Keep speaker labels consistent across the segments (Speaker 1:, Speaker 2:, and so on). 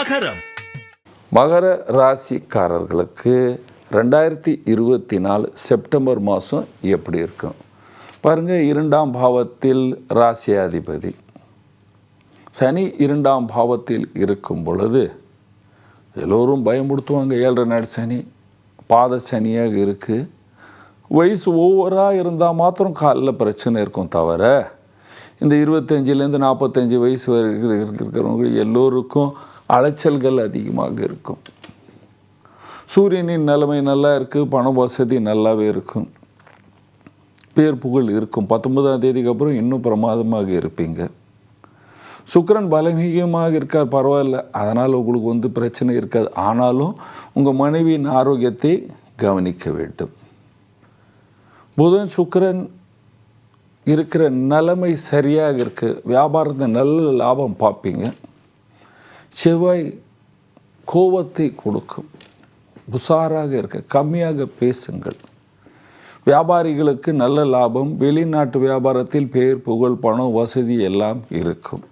Speaker 1: மகரம்.
Speaker 2: மகர ராசிக்காரர்களுக்கு ரெண்டாயிரத்தி இருபத்தி நாலு செப்டம்பர் மாதம் எப்படி இருக்கும்? பாருங்கள் இரண்டாம் பாவத்தில் ராசியாதிபதி. சனி இரண்டாம் பாவத்தில் இருக்கும் பொழுது எல்லோரும் பயமுடுத்துவாங்க ஏழரை நாடு சனி பாத சனியாக இருக்குது வயசு ஓவராக இருந்தால் மாத்திரம் காலில் பிரச்சனை இருக்கும் தவிர இந்த இருபத்தஞ்சிலேருந்து நாற்பத்தஞ்சு வயசு வரைக்கும் இருக்கிறவங்க எல்லோருக்கும் அலைச்சல்கள் அதிகமாக இருக்கும். சூரியனின் நிலைமை நல்லா இருக்குது பண வசதி நல்லாவே இருக்கும். பேர் புகழ் இருக்கும். பத்தொன்பதாம் தேதிக்கு அப்புறம் இன்னும் பிரமாதமாக இருப்பீங்க. சுக்கரன் பலவீகமாக இருக்கார் பரவாயில்ல. அதனால் உங்களுக்கு வந்து பிரச்சனை இருக்காது. ஆனாலும் உங்கள் மனைவியின் ஆரோக்கியத்தை கவனிக்க வேண்டும். புதன் சுக்கரன் இருக்கிற நிலைமை சரியாக இருக்குது வியாபாரத்தை நல்ல லாபம் பார்ப்பீங்க. செவ்வாய் கோபத்தை கொடுக்கும். உஷாராக இருக்க கம்மியாக பேசுங்கள். வியாபாரிகளுக்கு நல்ல லாபம் வெளிநாட்டு வியாபாரத்தில் பெயர் புகழ் பணம் வசதி எல்லாம் இருக்கும்.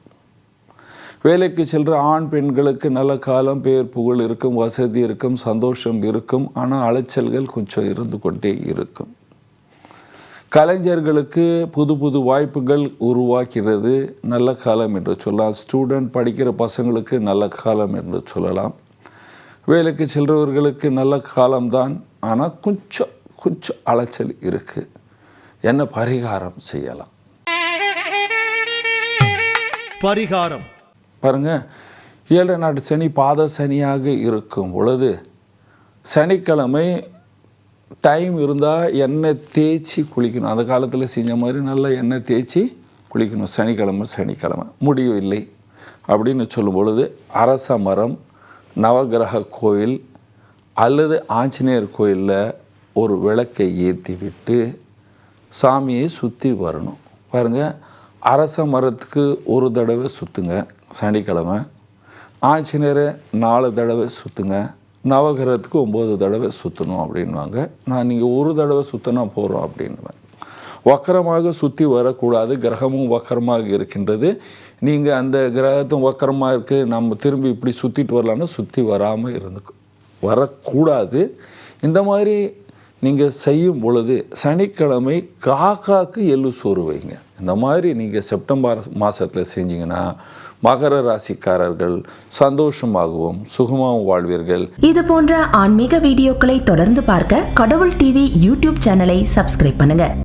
Speaker 2: வேலைக்கு செல்கிற ஆண் பெண்களுக்கு நல்ல காலம் பெயர் புகழ் இருக்கும் வசதி இருக்கும் சந்தோஷம் இருக்கும் ஆனால் அலைச்சல்கள் கொஞ்சம் இருந்து கொண்டே இருக்கும். கலைஞர்களுக்கு புது புது வாய்ப்புகள் உருவாக்கிறது. நல்ல காலம் என்று சொல்லலாம். ஸ்டூடெண்ட் படிக்கிற பசங்களுக்கு நல்ல காலம் என்று சொல்லலாம். வேலைக்கு செல்றவர்களுக்கு நல்ல காலம்தான். ஆனால் கொஞ்சம் கொஞ்சம் அலைச்சல் இருக்குது என்ன பரிகாரம் செய்யலாம்?
Speaker 1: பரிகாரம்.
Speaker 2: பாருங்க. ஏழரை நாட்டு சனி பாத சனியாக இருக்கும் பொழுது சனிக்கிழமை டைம் இருந்தால் எண்ணெய் தேய்ச்சி குளிக்கணும். அந்த காலத்தில் செஞ்ச மாதிரி நல்லா எண்ணெய் தேய்ச்சி குளிக்கணும். சனிக்கிழமை சனிக்கிழமை. முடியவில்லை அப்படின்னு சொல்லும் பொழுது அரச மரம் நவகிரக கோயில் அல்லது ஆஞ்சநேயர் கோயிலில் ஒரு விளக்கை ஏற்றி விட்டு சாமியை சுற்றி வரணும். பாருங்கள் அரச மரத்துக்கு ஒரு தடவை சுற்றுங்க சனிக்கிழமை. ஆஞ்சநேயரை நாலு தடவை சுற்றுங்க நவகிரகத்துக்கு ஒம்பது தடவை சுற்றணும் அப்படின்வாங்க. நான் நீங்கள் ஒரு தடவை சுற்றினா போகிறோம் அப்படின்னுவேன். வக்கரமாக சுற்றி வரக்கூடாது. கிரகமும் வக்கரமாக இருக்கின்றது. நீங்கள் அந்த கிரகத்தும் வக்கரமாக இருக்குது நம்ம திரும்பி இப்படி சுற்றிட்டு வரலான்னு சுற்றி வராமல் இருந்து வரக்கூடாது. இந்த மாதிரி நீங்கள் செய்யும் பொழுது சனிக்கிழமை காக்காக்கு எள்ளு சோறு வைங்க. இந்த மாதிரி நீங்கள் செப்டம்பர் மாதத்தில் செஞ்சீங்கன்னா மகர ராசிக்காரர்கள் சந்தோஷமாகவும் சுகமாகவும் வாழ்வீர்கள்.
Speaker 3: இது போன்ற ஆன்மீக வீடியோக்களை தொடர்ந்து பார்க்க கடவுள் டிவி யூடியூப் சேனலை சப்ஸ்கிரைப் பண்ணுங்க.